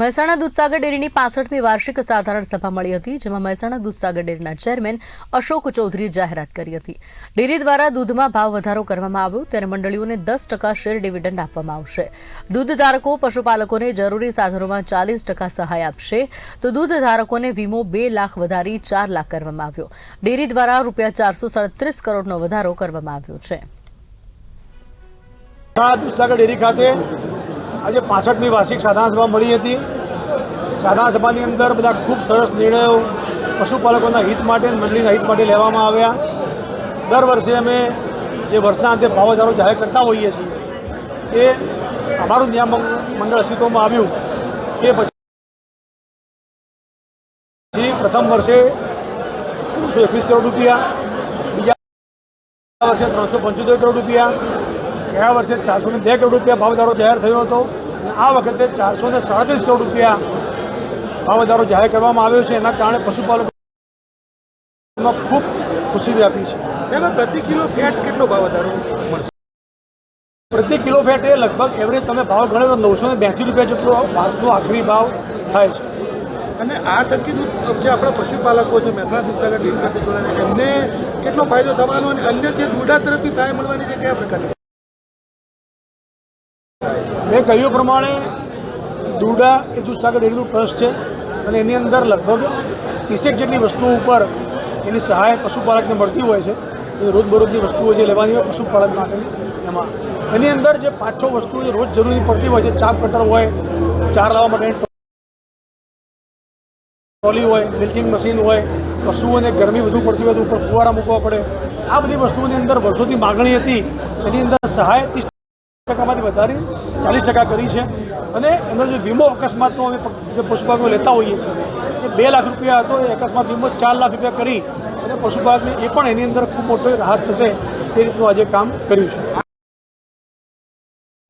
મહેસાણા દૂધસાગર ડેરીની પાસઠમી વાર્ષિક સાધારણ સભા મળી હતી, જેમાં મહેસાણા દૂધસાગર ડેરીના ચેરમેન અશોક ચૌધરીએ જાહેરાત કરી હતી. ડેરી દ્વારા દૂધમાં ભાવ વધારો કરવામાં આવ્યો, ત્યારે મંડળીઓને દસ ટકા શેર ડિવિડન્ડ આપવામાં આવશે. દૂધ ધારકો, પશુપાલકોને જરૂરી સાધનોમાં ચાલીસ ટકા સહાય આપશે, તો દૂધ ધારકોને વીમો બે લાખ વધારી ચાર લાખ કરવામાં આવ્યો. ડેરી દ્વારા રૂપિયા ચારસો સાડત્રીસ કરોડનો વધારો કરવામાં આવ્યો છે. દૂધસાગર ડેરી ખાતે આજે પાસઠમી વાર્ષિક સાધારણ સભા મળી હતી. સાધારણ સભાની અંદર બધા ખૂબ સરસ નિર્ણયો પશુપાલકોના હિત માટે મંડળીના હિત માટે લેવામાં આવ્યા. દર વર્ષે અમે જે વર્ષના અંતે ભાવધારો જાહેર કરતા હોઈએ છીએ, એ અમારું નિયામક મંડળ અસ્તિત્વમાં આવ્યું કે પછી પ્રથમ વર્ષે ત્રણસો એકવીસ કરોડ રૂપિયા, બીજા વર્ષે ત્રણસો પંચોતેર કરોડ રૂપિયા ગયા વર્ષે ચારસો ને બે કરોડ રૂપિયા ભાવ વધારો જાહેર થયો હતો. અને આ વખતે ચારસો ને સાડત્રીસ કરોડ રૂપિયા ભાવ વધારો જાહેર કરવામાં આવ્યો છે. એના કારણે પશુપાલકોમાં ખૂબ ખુશી વ્યાપી છે. તેમાં પ્રતિ કિલો ફેટ કેટલો ભાવ વધારો મળશે? પ્રતિ કિલો ફેટ એ લગભગ એવરેજ તમે ભાવ ગણો તો નવસો ને બ્યાસી રૂપિયા જેટલો માસનો આખરી ભાવ થાય છે. અને આ થકી જે આપણા પશુપાલકો છે મહેસાણા દૂધસાગર ડેરી સાથે જોડાયેલા એમને કેટલો ફાયદો થવાનો અને અન્ય જે દૂડા તરફથી સહાય મળવાની છે કયા પ્રકારની? મેં કહ્યું પ્રમાણે દુડા એ દૂધસાગર ડેરીનું ટ્રસ્ટ છે અને એની અંદર લગભગ ત્રીસેક જેટલી વસ્તુઓ ઉપર એની સહાય પશુપાલકને મળતી હોય છે. એ રોજબરોજની વસ્તુઓ જે લેવાની હોય પશુપાલક માટેની એમાં. એની અંદર જે પાંચ છ વસ્તુઓ જે રોજ જરૂરી પડતી હોય છે, ચાપ કટર હોય, ચાર લાવવા માટેની ટ્રોલી હોય, મિલ્કિંગ મશીન હોય, પશુઓને ગરમી વધુ પડતી હોય તો ઉપર ફુવારા મૂકવા પડે. આ બધી વસ્તુઓની અંદર વર્ષોથી માગણી હતી. એની અંદર સહાય ટકામાંથી વધારી ચાલીસ ટકા કરી છે. અને એનો જે વીમો અકસ્માતનો અમે જે પશુપાલકો લેતા હોઈએ છીએ, એ બે લાખ રૂપિયા હતો, એ અકસ્માત વીમો ચાર લાખ રૂપિયા કરી અને પશુપાલકને એ પણ એની અંદર ખૂબ મોટો રાહત થશે એ રીતનું આજે કામ કર્યું છે.